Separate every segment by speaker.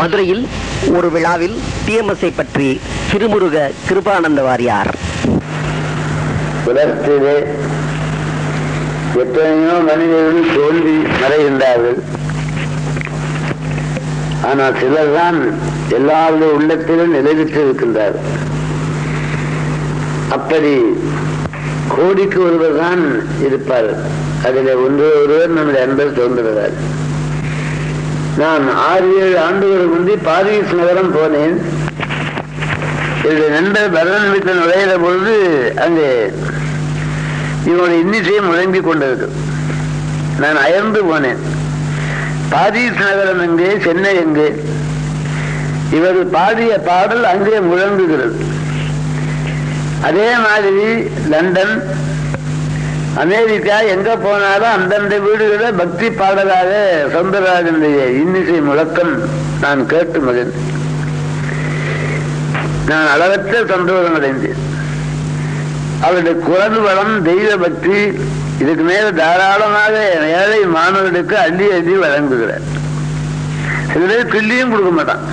Speaker 1: மதுரையில் ஒரு விழாவில் டிஎம்எஸ்ஐ பற்றி திருமுருக கிருபானந்த வாரியார்.
Speaker 2: உலகத்திலே எத்தனையோ மனிதர்கள் தோல்வி மறைகின்றார்கள். ஆனால் சிலர் தான் எல்லாருடைய உள்ளத்திலும் நிலைவிட்டிருக்கின்றார் அப்படி கோடிக்கு ஒருவர் தான் இருப்பார். அதில் ஒன்று ஒருவர் நம்முடைய அன்பர் தோன்றுகிறார். நான் ஆறு ஏழு ஆண்டுகளுக்கு முந்தி பாரிஸ் நகரம் போனேன். என்னுடைய நண்பர் பரதன் வீட்டில் நுழையிற பொழுது அங்கே இவனுடைய இன்னிசையை முழங்கிக் கொண்டிருக்கு நான் அயர்ந்து போனேன். பாரிஸ் நகரம் எங்கே சென்னை எங்கே? இவர் பாடிய பாடல் அங்கே முழங்குகிறது. அதே மாதிரி லண்டன் அமெரிக்கா எங்க போனாலும் அந்தந்த வீடுகளில் பக்தி பாடலாக சௌந்தரராஜனுடைய இன்னிசை முழக்கம் நான் கேட்டு மகிழ்ந்தேன். நான் அளவற்ற சந்தோஷம் அடைந்தேன். அவருடைய குரல் வளம் தெய்வ பக்தி இதுக்கு மேல தாராளமாக ஏழை மாணவர்களுக்கு அள்ளி அள்ளி வழங்குகிறார். இதுல கிள்ளியும் கொடுக்க மாட்டான்.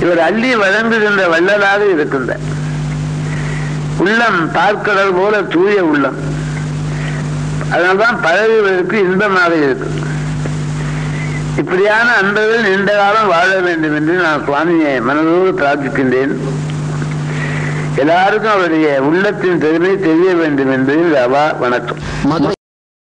Speaker 2: இவர் அள்ளி வழங்குகின்ற வள்ளலாக இருக்கின்றார். உள்ளம் பார்க்கடல் போல தூய உள்ளம். அதனால்தான் பழகுவதற்கு இன்பமாக இருக்கு இப்படியான அன்பர்கள் நீண்ட காலம் வாழ வேண்டும் என்று நான் சுவாமியை மனதோடு பிரார்த்திக்கின்றேன். எல்லாருக்கும் அவருடைய உள்ளத்தின் பெருமை தெரிய வேண்டும் என்று அவா வணக்கம்.